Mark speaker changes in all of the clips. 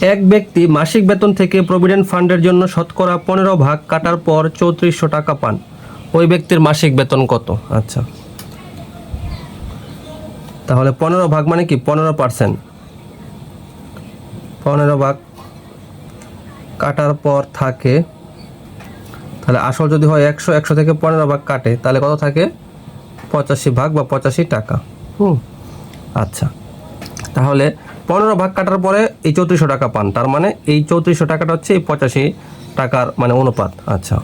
Speaker 1: এক ব্যক্তি মাসিক বেতন থেকে প্রভিডেন্ট ফান্ডের জন্য শতকরা পনেরো ভাগ কাটার পর চৌত্রিশশো টাকা পান। ওই ব্যক্তির মাসিক বেতন কত? আচ্ছা। তাহলে পনেরো ভাগ মানে কি? পনেরো পার্সেন্ট। পনেরো ভাগ কাটার পর থাকে, তাহলে আসল যদি হয় একশো একশো থেকে পনেরো ভাগ কাটে, তাহলে কত থাকে? পঁচাশি ভাগ বা পঁচাশি টাকা। হুম। আচ্ছা। তাহলে পনেরো ভাগ কাটার পরে এই চৌত্রিশশো টাকা পান। তার মানে এই চৌত্রিশশো টাকাটা হচ্ছে এই পঁচাশি টাকার মানে অনুপাত। আচ্ছা।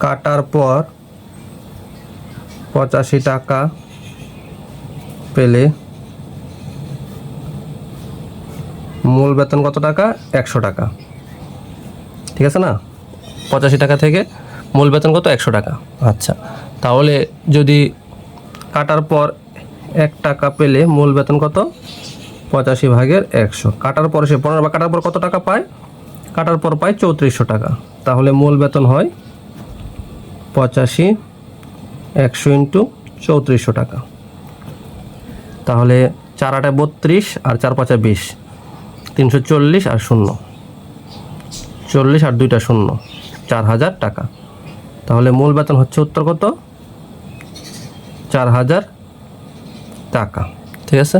Speaker 1: কাটার পর পঁচাশি টাকা পেলে মূল বেতন কত টাকা? একশো টাকা। ঠিক আছে না? পঁচাশি টাকা থেকে মূল বেতন কত? একশো টাকা। আচ্ছা। তাহলে যদি কাটার পর এক টাকা পেলে মূল বেতন কত? পঁচাশি ভাগের একশো। কাটার পর সে পনেরো, কাটার পর কত টাকা পায়? কাটার পর পায় চৌত্রিশশো টাকা। তাহলে মূল বেতন হয় পঁচাশি, একশো ইন্টু চৌত্রিশশো টাকা। তাহলে চার আটে বত্রিশ আর চার পাঁচা বিশ। তিনশো চল্লিশ আর শূন্য। চল্লিশ আর দুইটা শূন্য। চার হাজার টাকা। তাহলে মূল বেতন হচ্ছে উত্তর কত? চার হাজার টাকা ঠিক আছে